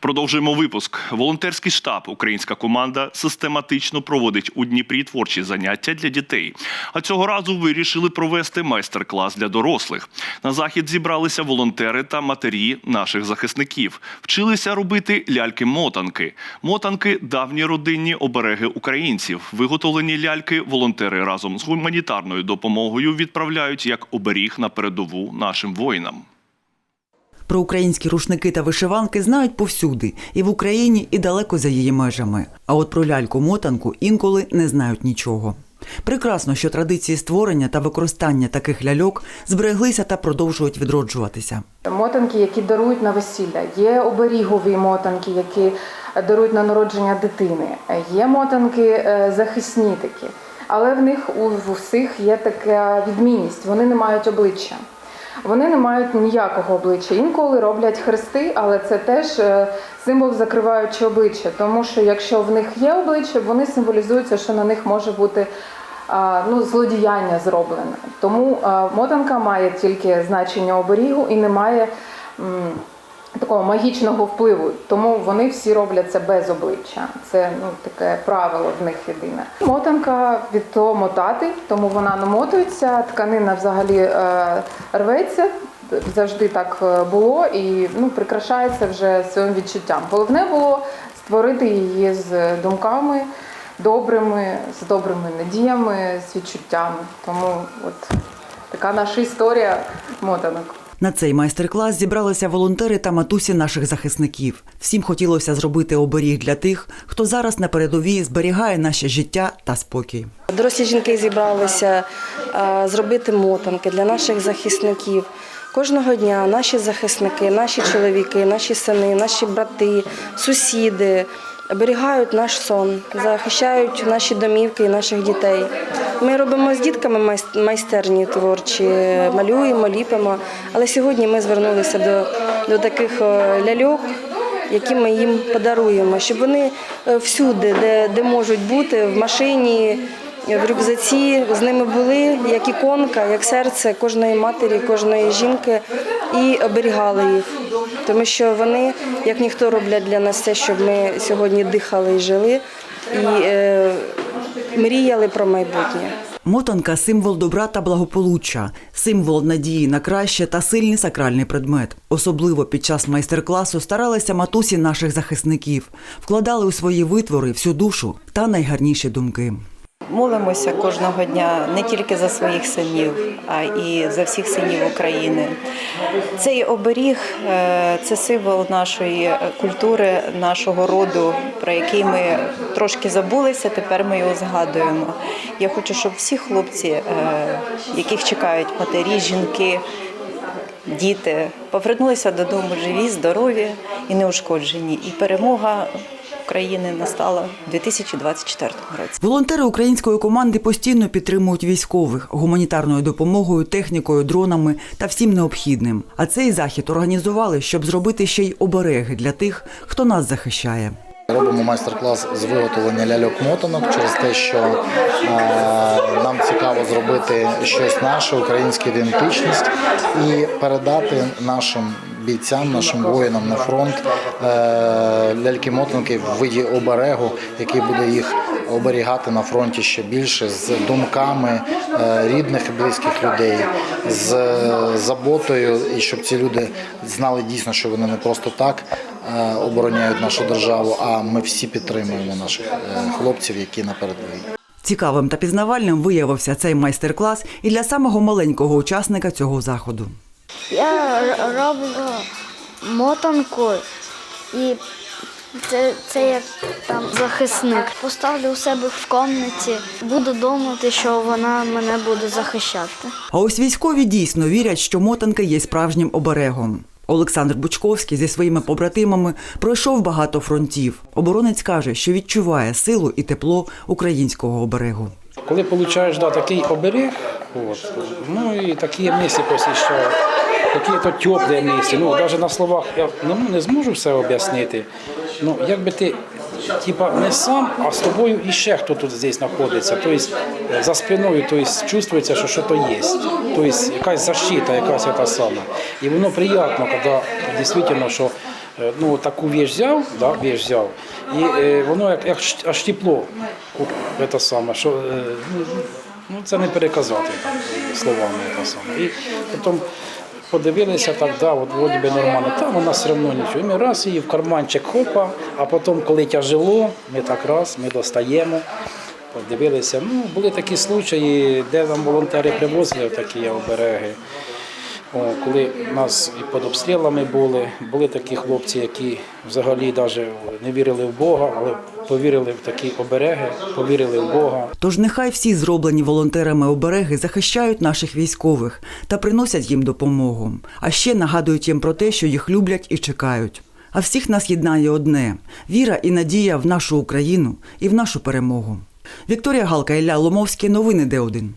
Продовжуємо випуск. Волонтерський штаб, українська команда систематично проводить у Дніпрі творчі заняття для дітей. А цього разу вирішили провести майстер-клас для дорослих. На захід зібралися волонтери та матері наших захисників. Вчилися робити ляльки-мотанки. Мотанки давні родинні обереги українців. Виготовлені ляльки волонтери разом з гуманітарною допомогою відправляють як оберіг на передову нашим воїнам. Про українські рушники та вишиванки знають повсюди, і в Україні, і далеко за її межами. А от про ляльку-мотанку інколи не знають нічого. Прекрасно, що традиції створення та використання таких ляльок збереглися та продовжують відроджуватися. Мотанки, які дарують на весілля, є оберігові мотанки, які дарують на народження дитини. Є мотанки е, захисні такі, але в них у в усіх є така відмінність. Вони не мають обличчя. Вони не мають ніякого обличчя. Інколи роблять хрести, але це теж е, символ закриваючи обличчя. Тому що якщо в них є обличчя, вони символізуються, що на них може бути ну, злодіяння зроблене. Тому мотанка має тільки значення оберігу і не має такого магічного впливу. Тому вони всі роблять це без обличчя. Це ну, таке правило в них єдине. Мотанка від того мотати, тому вона намотується, тканина взагалі е, рветься. Завжди так е, було і ну, прикрашається вже своїм відчуттям. Головне було створити її з думками добрими, з добрими надіями, з відчуттями. Тому от така наша історія мотанок. На цей майстер-клас зібралися волонтери та матусі наших захисників. Всім хотілося зробити оберіг для тих, хто зараз на передовій зберігає наше життя та спокій. Дорослі жінки зібралися е, зробити мотанки для наших захисників. Кожного дня наші захисники, наші чоловіки, наші сини, наші брати, сусіди оберігають наш сон, захищають наші домівки і наших дітей. Ми робимо з дітками майс- майстерні творчі, малюємо, ліпимо. Але сьогодні ми звернулися до, до таких е, ляльок, які ми їм подаруємо, щоб вони е, всюди, де, де можуть бути, в машині, в рюкзаці, з ними були як іконка, як серце кожної матері, кожної жінки, і оберігали їх. Тому що вони, як ніхто, роблять для нас те, щоб ми сьогодні дихали і жили, і е, мріяли про майбутнє. Мотанка символ добра та благополуччя, символ надії на краще та сильний сакральний предмет. Особливо під час майстер-класу старалися матусі наших захисників, вкладали у свої витвори всю душу та найгарніші думки. Молимося кожного дня не тільки за своїх синів, а і за всіх синів України. Цей оберіг е, це символ нашої е, культури, нашого роду, про який ми трошки забулися. Тепер ми його згадуємо. Я хочу, щоб всі хлопці, е, яких чекають матері, жінки, діти, повернулися додому живі, здорові і неушкоджені. І перемога України настала в 2024 році. Волонтери української команди постійно підтримують військових гуманітарною допомогою, технікою, дронами та всім необхідним. А цей захід організували, щоб зробити ще й обереги для тих, хто нас захищає. Робимо майстер-клас з виготовлення ляльок-мотанок через те, що е, нам цікаво зробити щось наше, українську ідентичність і передати нашим бійцям, нашим воїнам на фронт е, ляльки-мотанки в виді оберегу, який буде їх оберігати на фронті ще більше з думками е, рідних і близьких людей, з е, заботою, і щоб ці люди знали дійсно, що вони не просто так обороняють нашу державу, а ми всі підтримуємо наших е, хлопців, які на передовій. Цікавим та пізнавальним виявився цей майстер-клас і для самого маленького учасника цього заходу. Я роблю мотанку і це, це як там захисник. Поставлю у себе в кімнаті, буду думати, що вона мене буде захищати. А ось військові дійсно вірять, що мотанка є справжнім оберегом. Олександр Бучковський зі своїми побратимами пройшов багато фронтів. Оборонець каже, що відчуває силу і тепло українського оберегу. Коли получаєш да, такий оберег, от, ну і такі просто, що такі то теплі місці. Ну, навіть на словах я ну, не зможу все об'яснити. Ну, якби ти типа не сам, а з тобою і ще хто тут здесь знаходиться. Тобто за спиною тобто, чувствується, що щось є. Тобто якась защита, якась та сама. І воно приємно, коли дійсно, що Е, Ну, таку віч взяв, да, віч взяв, і е, воно як, як аж тепло. О, Це саме, що е, ну, ну, це не переказати так, словами. Це саме. І потім подивилися так, да, от вроді би нормально, там у нас все одно нічого. І ми раз її в карманчик хопа, а потім, коли тяжело, ми так раз, ми достаємо. Подивилися, ну були такі случаї, де нам волонтери привозили такі обереги. О, коли нас і під обстрілами були, були такі хлопці, які взагалі навіть не вірили в Бога, але повірили в такі обереги, повірили в Бога. Тож нехай всі зроблені волонтерами обереги захищають наших військових та приносять їм допомогу. А ще нагадують їм про те, що їх люблять і чекають. А всіх нас єднає одне віра і надія в нашу Україну і в нашу перемогу. Вікторія Галка Ілля Ломовський. Новини Д1.